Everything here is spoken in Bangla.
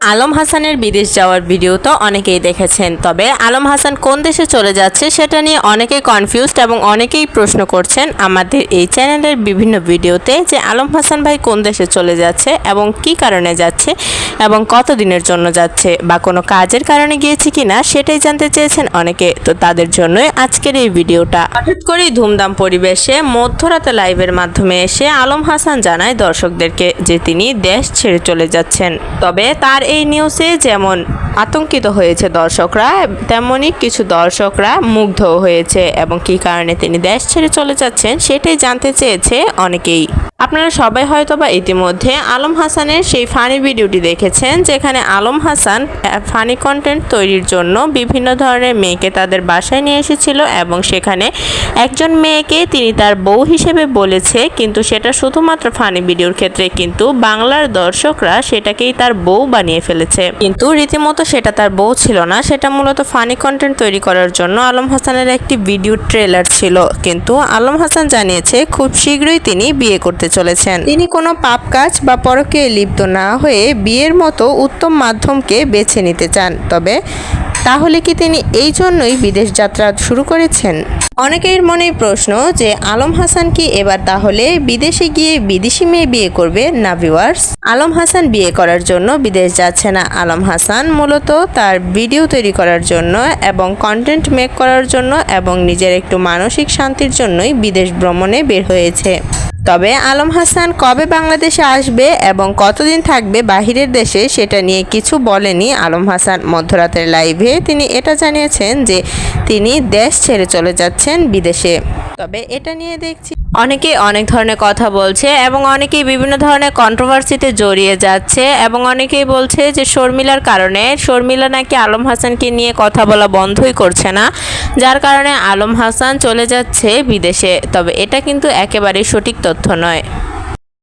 আলম হাসানের বিদেশ যাওয়ার ভিডিও তো অনেকেই দেখেছেন, তবে আলম হাসান কোন দেশে চলে যাচ্ছে সেটা নিয়ে অনেকেই কনফিউজড এবং অনেকেই প্রশ্ন করছেন। আমাদের এই চ্যানেলের বিভিন্ন ভিডিওতে যে আলম হাসান ভাই কোন দেশে চলে যাচ্ছে এবং কি কারণে যাচ্ছে এবং কত দিনের জন্য যাচ্ছে বা কোনো কাজের কারণে গিয়েছে কিনা সেটাই জানতে চেয়েছেন অনেকে। তো তাদের জন্যই আজকের এই ভিডিওটা। হঠাৎ করেই ধুমধাম পরিবেশে মধ্যরাতে লাইভের মাধ্যমে এসে আলম হাসান জানায় দর্শকদেরকে যে তিনি দেশ ছেড়ে চলে যাচ্ছেন। তবে তার এই নিউজে যেমন আতঙ্কিত হয়েছে দর্শকরা, তেমনই কিছু দর্শকরা মুগ্ধ হয়েছে। এবং কী কারণে তিনি দেশ ছেড়ে চলে যাচ্ছেন, সেটাই জানতে চেয়েছে অনেকেই। আপনারা সবাই হয়তো বা ইতিমধ্যে আলম হাসানের সেই ফানি ভিডিওটি দেখেছেন, যেখানে আলম হাসান ফানি কন্টেন্ট তৈরির জন্য বিভিন্ন ধরনের মেয়েকে তাদের বাসায় নিয়ে এসেছিল এবং সেখানে একজন মেয়েকে তিনি তার বউ হিসেবে বলেছে, কিন্তু সেটা শুধুমাত্র ফানি ভিডিওর ক্ষেত্রে, কিন্তু বাংলার দর্শকরা সেটাকেই তার বউ বানিয়ে ফেলেছে। কিন্তু রীতিমতো সেটা তার বউ ছিল না, সেটা মূলত ফানি কন্টেন্ট তৈরি করার জন্য আলম হাসানের একটি ভিডিও ট্রেলার ছিল। কিন্তু আলম হাসান জানিয়েছে, খুব শীঘ্রই তিনি বিয়ে করতে চলেছেন। তিনি কোনো পাপ কাজ বা পরকে লিপ্ত না হয়ে বিয়ের মতো উত্তম মাধ্যমকে বেছে নিতে চান। তবে তাহলে কি তিনি এই জন্যই বিদেশ যাত্রা শুরু করেছেন? অনেকের মনে প্রশ্ন যে আলম হাসান কি এবার তাহলে বিদেশে গিয়ে বিদেশি মেয়ে বিয়ে করবে না ভিউয়ার্স আলম হাসান বিয়ে করার জন্য বিদেশ যাচ্ছে না। আলম হাসান মূলত তার ভিডিও তৈরি করার জন্য এবং কন্টেন্ট মেক করার জন্য এবং নিজের একটু মানসিক শান্তির জন্যই বিদেশ ভ্রমণে বের হয়েছে। তবে আলম হাসান কবে বাংলাদেশে আসবে এবং কতদিন থাকবে বাহিরের দেশে সেটা নিয়ে কিছু বলেনি আলম হাসান। মধ্যরাতের লাইভে তিনি এটা জানিয়েছেন যে তিনি দেশ ছেড়ে চলে যাচ্ছেন বিদেশে। তবে এটা নিয়ে দেখছি অনেকেই অনেক ধরনের কথা বলছে এবং অনেকেই বিভিন্ন ধরনের কন্ট্রোভার্সিতে জড়িয়ে যাচ্ছে এবং অনেকেই বলছে যে শর্মিলার কারণে। শর্মিলা নাকি আলম হাসানকে নিয়ে কথা বলা বন্ধই করছে না। যার কারণে আলম হাসান চলে যাচ্ছে বিদেশে তবে এটা কিন্তু একেবারেই সঠিক তথ্য নয়।